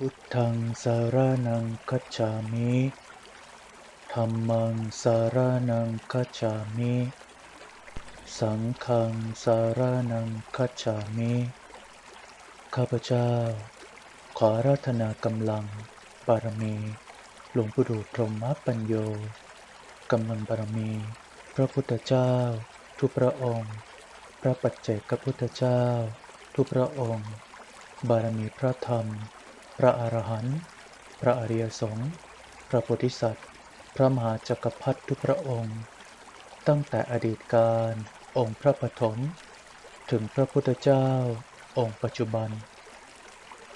พุทธังสารนังคัจฉามิธัมมังสารนังคัจฉามิ สังฆังสารนังคัจฉามิ ข้าพเจ้า ขออาราธนากำลังบารมี หลวงปู่ดูพรหมปัญโยกำลังบารมี พระพุทธเจ้า ทุกพระองค์ พระปัจเจกพุทธเจ้า ทุกพระองค์ บารมีพระธรรม พระอรหันต์ พระอริยสงฆ์ พระโพธิสัตว์ พระมหาจักรพรรดิทุกพระองค์ ตั้งแต่อดีตการ องค์พระปฐม ถึงพระพุทธเจ้า องค์ปัจจุบัน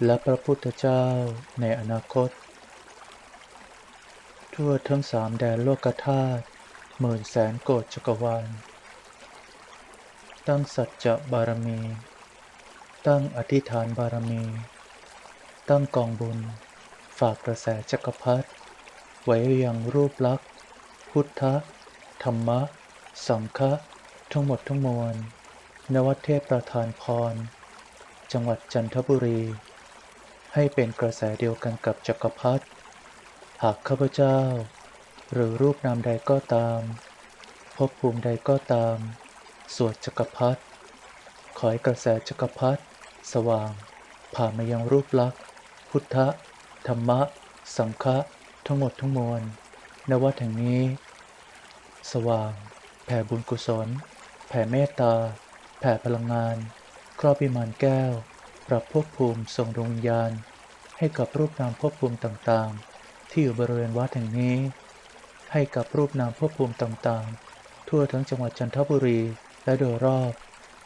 และพระพุทธเจ้าในอนาคต ทั่วทั้งสามแดนโลกธาตุหมื่นแสนโกฏจักรวาล ตั้งสัจจะบารมี ตั้งอธิษฐานบารมี ตั้งกองบุญ ฝากกระแสจักรพรรดิไว้ยังรูปลักษณ์ พุทธ ธรรมะ สังฆะทั้งหมดทั้งมวล นวัดเทพประธานพร จังหวัดจันทบุรี ให้เป็นกระแสเดียวกันกับจักรพรรดิหากข้าพเจ้า หรือรูปนามใดก็ตามภพภูมิใดก็ตาม สวดจักรพรรดิขอให้กระแสจักรพรรดิสว่าง ผ่านมายังรูปลักษณ์ พุทธธรรมะ สังฆะทั้งหมดทั้งมวลนวัดแห่งนี้ สว่าง แผ่บุญกุศล แผ่เมตตา แผ่พลังงาน ครอบวิมานแก้ว ปรับภพภูมิส่งดวงวิญญาณให้กับรูปนามภพภูมิต่างๆ ที่อยู่บริเวณวัดแห่งนี้ ให้กับรูปนามภพภูมิต่างๆ ทั่วทั้งจังหวัดจันทบุรีและโดยรอบ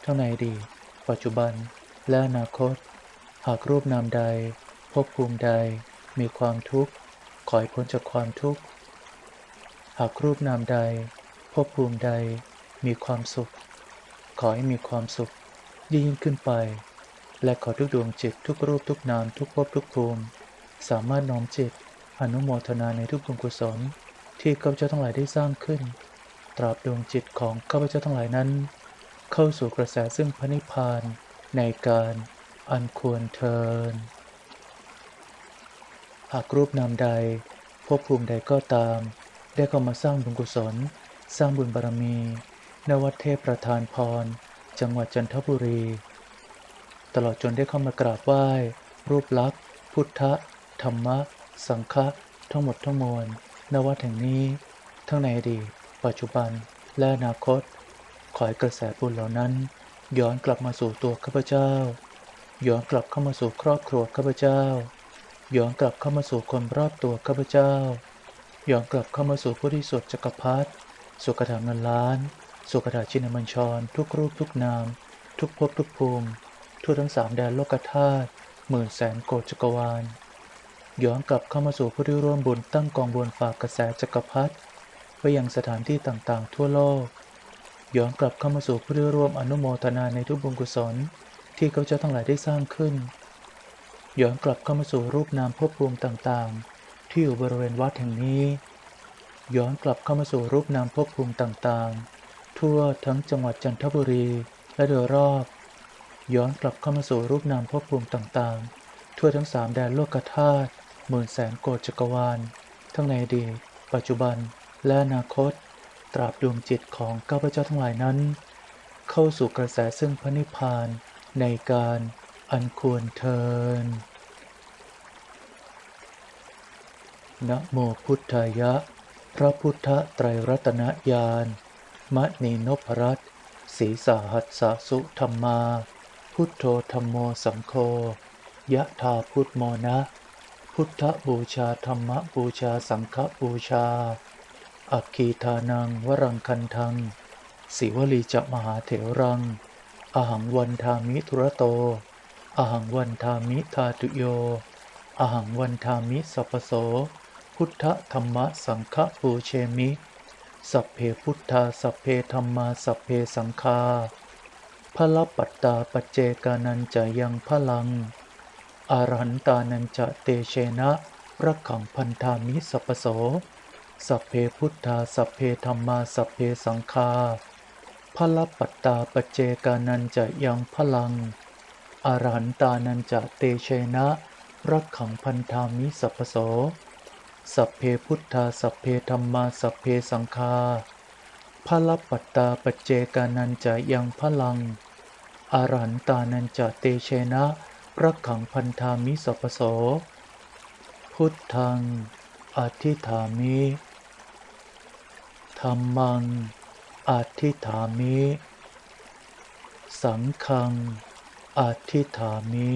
ทั้งในอดีตปัจจุบันและอนาคต หากรูปนามใด ภพภูมิใดมีความทุกข์ขอให้พ้นจากความทุกข์ หากรูปนามใดภพภูมิใดมีความสุข ขอให้มีความสุขยิ่งขึ้นไป และขอทุกดวงจิตทุกรูปทุกนามทุกภพทุกภูมิ สามารถน้อมจิตอนุโมทนาในทุกบุญกุศลที่ข้าพเจ้าทั้งหลายได้สร้างขึ้น ตราบดวงจิตของข้าพเจ้าทั้งหลายนั้น เข้าสู่กระแสซึ่งพระนิพพานในการอันควรเทิน หากรูปนามใดภพภูมิใดก็ตาม ได้เข้ามาสร้างบุญกุศล สร้างบุญบารมีณวัดเทพประธานพร จังหวัดจันทบุรี ตลอดจนได้เข้ามากราบไหว้ รูปลักษณ์ พุทธธรรมะ สังฆะทั้งหมดทั้งมวลณวัดแห่งนี้ ทั้งในอดีตปัจจุบัน และอนาคต ขอให้กระแสบุญเหล่านั้น ย้อนกลับมาสู่ตัวข้าพเจ้า ย้อนกลับเข้ามาสู่ครอบครัวข้าพเจ้า ย้อนกลับเข้ามาสู่คนรอบตัวข้าพเจ้าย้อนกลับเข้ามาสู่ผู้ที่สวดจักรพรรดิสุกถาเงินล้าน สุกถาชินมัญชร ทุกรูปทุกนาม ทุกภพทุกภูมิ ทั่วทั้งสามแดนโลกธาตุหมื่นแสนโกฏจักรวาลย้อนกลับเข้ามาสู่ผู้ที่ร่วมบุญตั้งกองบุญฝากกระแสจักรพรรดิไปยังสถานที่ต่างๆ ทั่วโลกย้อนกลับเข้ามาสู่ผู้ที่ร่วมอนุโมทนาในทุกบุญกุศล ที่เขาเจ้าทั้งหลายได้สร้างขึ้น ย้อนกลับเข้ามาสู่รูปนามภพภูมิต่างๆ ที่อยู่บริเวณวัดแห่งนี้ ย้อนกลับเข้ามาสู่รูปนามภพภูมิต่างๆ ทั่วทั้งจังหวัดจันทบุรีและโดยรอบ ย้อนกลับเข้ามาสู่รูปนามภพภูมิต่างๆ ทั่วทั้งสามแดนโลกธาตุหมื่นแสนโกจักรวาล ทั้งในอดีตปัจจุบันและอนาคต ตราบดวงจิตของข้าพเจ้าทั้งหลายนั้น เข้าสู่กระแสซึ่งพระนิพพานในการ อันควรเทินนะโมพุทธายะ พระพุทธไตรรัตนญาณมณีนพรัตน์ศีสาหัสสะสุธรรมา พุทโธธรรมโมสังโฆยะธาพุทโมนะ พุทธบูชาธรรมบูชาสังฆบูชา อัคคีทานังวรังคันทังสิวลีจะมหาเถรัง อหังวันทามิทุระโต อหังวันทามิทาตุโย อหังวันทามิสัพโส พุทธธรรมสังฆปูเชมิ สัพเพพุทธาสัพเพธรรมาสัพเพสังฆาพระปัตตาปเจกานันจะยังพลังอารันตานันจะเตเชนะรักขังพันธามิสัพโส สัพเพพุทธาสัพเพธรรมาสัพเพสังฆาพระปัตตาปเจกานันจะยังพลัง อรหันตานันจะเตเชนะรักขังพันธามิสัพพโส สัพเพพุทธาสัพเพธรรมาสัพเพสังฆาพระลับปัตตาปเจกานันจะยังพลัง อรหันตานันจะเตเชนะรักขังพันธามิสัพพโส พุทธัง อธิฐามิธรรมังอธิฐามิ สังฆัง อธิษฐามิ